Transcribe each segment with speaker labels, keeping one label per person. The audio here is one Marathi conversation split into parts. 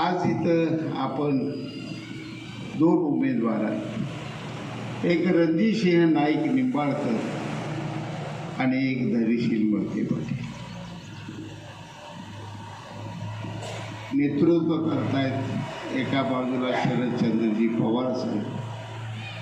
Speaker 1: आज इथं आपण दोन उमेदवार आहेत. एक रणजितसिंह नाईक निंबाळकर आणि एक धरीशील मळके पाटील. नेतृत्व करतायत एका बाजूला शरदचंद्रजी पवार साहेब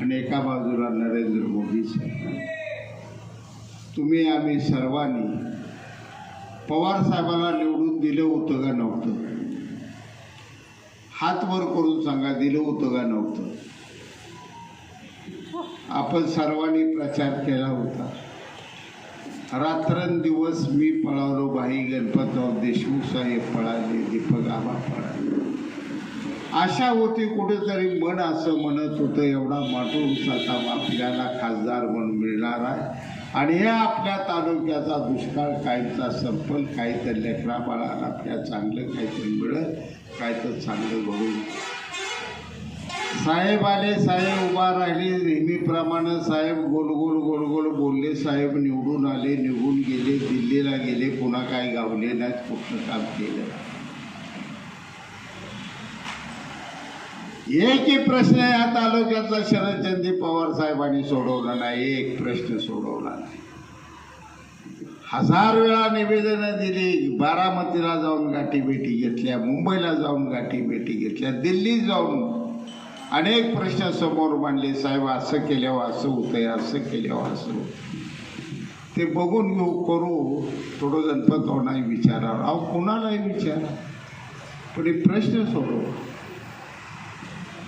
Speaker 1: आणि एका बाजूला नरेंद्र मोदी साहेब. तुम्ही आम्ही सर्वांनी पवार साहेबाला निवडून दिलं होतं का नव्हतं? हात वर करून सांगा दिलं होतं का नव्हतं? आपण सर्वांनी प्रचार केला होता. रात्रंदिवस मी पळालो बाई गणपतराव देशमुख साहेब पळाले दीपक आबा पळाले. आशा होती कुठेतरी मन असं म्हणत होतं एवढा माटूस आता आपल्याला खासदार म्हणून मिळणार आहे. आणि या आपल्या तालुक्याचा दुष्काळ काहीचा संपल काही तर लेकरा बाळाला आपल्या चांगलं काहीतरी मिळत काय तर चांगलं घडून. साहेब आले साहेब उभा राहिले नेहमीप्रमाणे साहेब गोल गोल गोल गोल बोलले साहेब निवडून आले निघून गेले दिल्लीला गेले पुन्हा काय गावले नाहीत कुठलं काम केलं. एकही प्रश्न या तालुक्यातला शरदचंदी पवार साहेबांनी सोडवला नाही एक प्रश्न सोडवला नाही. हजार वेळा निवेदनं दिली बारामतीला जाऊन गाठीभेटी घेतल्या मुंबईला जाऊन गाठीभेटी घेतल्या दिल्लीत जाऊन अनेक प्रश्न समोर मांडले साहेब असं केल्यावर असं होतंय असं केल्यावर असं होतं ते बघून घेऊ करू. थोडं गणपत होणार विचारावं. अहो कुणालाही विचारा. पण हे प्रश्न सोडव.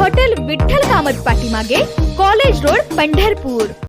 Speaker 2: हॉटेल विठ्ठल कामत पाठीमागे कॉलेज रोड पंढरपूर.